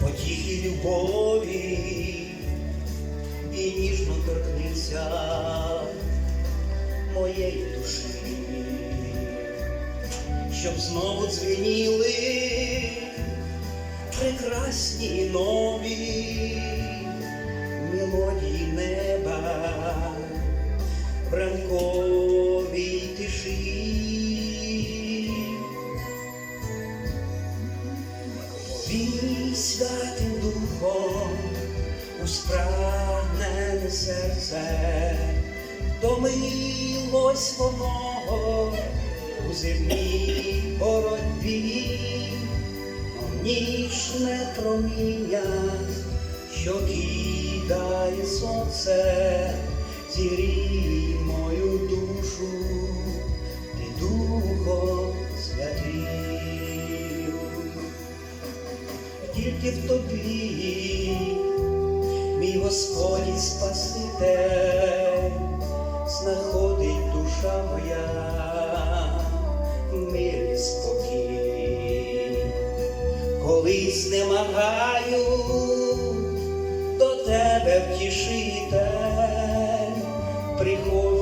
потіхи любові і ніжно торкнися моєї душі, щоб знову дзвеніли прекрасні нові мелодії неба в ранковій тиші. У серце, втомилось воно у земній боротьбі, мов ніжне проміння, що кидає сонце, зірій мою душу, ти духом святим тільки в тобі, мій Господь Спаситель, знаходить душа моя, мир і спокій, коли знемагаю до тебе втішитель, приходжу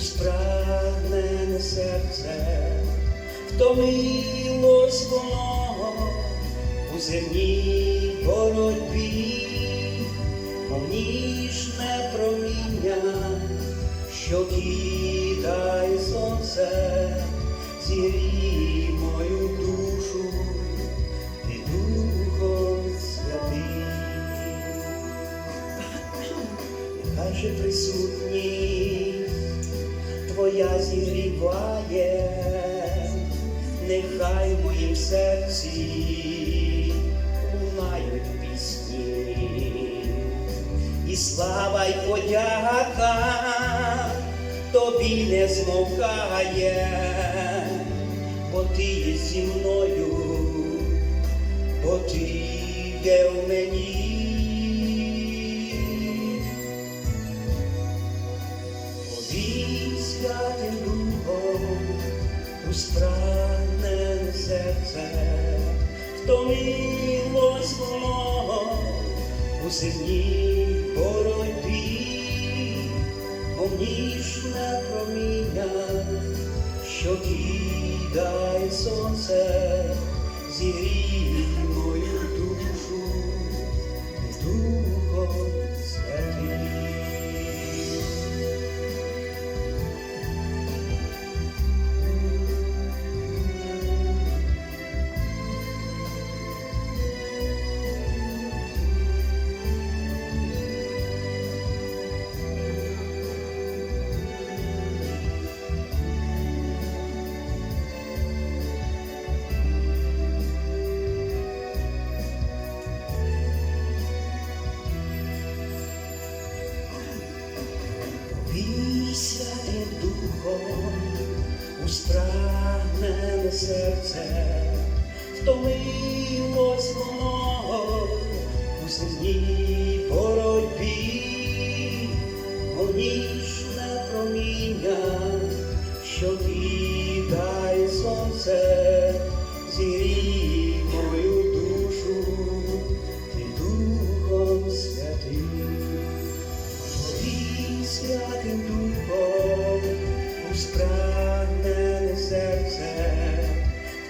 спрагнене серце, втомилось воно у земній боротьбі, мов ніжне проміння, що кидає сонце, зірі мою душу, ти духом святим. Нехай же присутність Твоя зігріває, нехай в моїм серці лунають пісні, і слава й подяка тобі не змовкає, бо ти є зі мною, бо ти є в мені. У спрагнене серце, втомилось воно у земній боротьбі, мов ніжне проміння, святим духом у серце, втомилось воно у земній боротьбі, мов ніжне проміння, що кидає сонце, зірі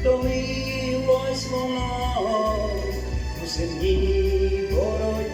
втомилось воно. У земній боротьбі,